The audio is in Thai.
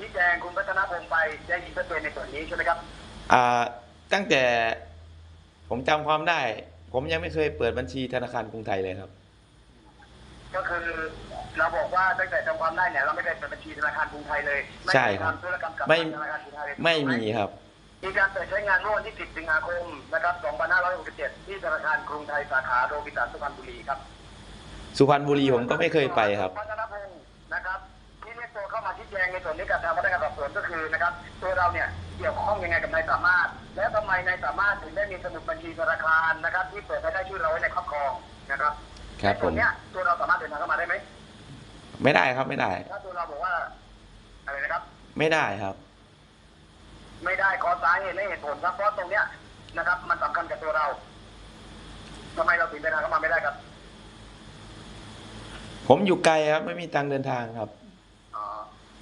ชี้แจงคุณพัฒนพงศ์ไปได้ยินชัดเจนในส่วนนี้ใช่ไหมครับอ่าตั้งแต่ผมจำความได้ ผมยังไม่เคยเปิดบัญชีธนาคารกรุงไทยเลยครับ ก็คือเราบอกว่าตั้งแต่จำความได้เนี่ยเราไม่ได้เปิดบัญชีธนาคารกรุงไทยเลยใช่ครับไม่ได้ทำธุรกรรมกับไม่ ธนาคารกรุงไทยเลยไม่มีถูกหครับ มีการเปิดใช้งานเมื่อวันที่ 10 สิงหาคมนะครับ2567 ที่ธนาคารกรุงไทยสาขาโรบินสันสุพรรณบุรีครับ สุพรรณบุรีผมก็ไม่เคยไปครับ พัฒนพงศ์นะครับ ที่เรียกตัวเข้ามาชี้แจงในส่วนนี้กับทางพนักงานสอบสวนก็คือนะครับตัวเราเนี่ยเกี่ยวข้องยังไงกับนายสามารถ และทำไมนายสามารถถึงได้มีสมุดบัญชีธนาคารนะครับ ที่เปิดให้ได้ชื่อเราไว้ในครอบครองนะครับครับในผส่วนมเนี้ยตัวเราสามารถเดินทางเข้ามาได้ไหมไม่ได้ครับไม่ได้ ถ้าตัวเราบอกว่าอะไรนะครับ ไม่ได้ครับ ไม่ได้ขอสาเหตุและเหตุผลครับเพราะตรงเนี้ยนะครับ มันสำคัญกับตัวเราทำไมเราถึงเดินทางเข้ามาไม่ได้ครับ ผมอยู่ไกลครับ ไม่มีตังค์เดินทางครับ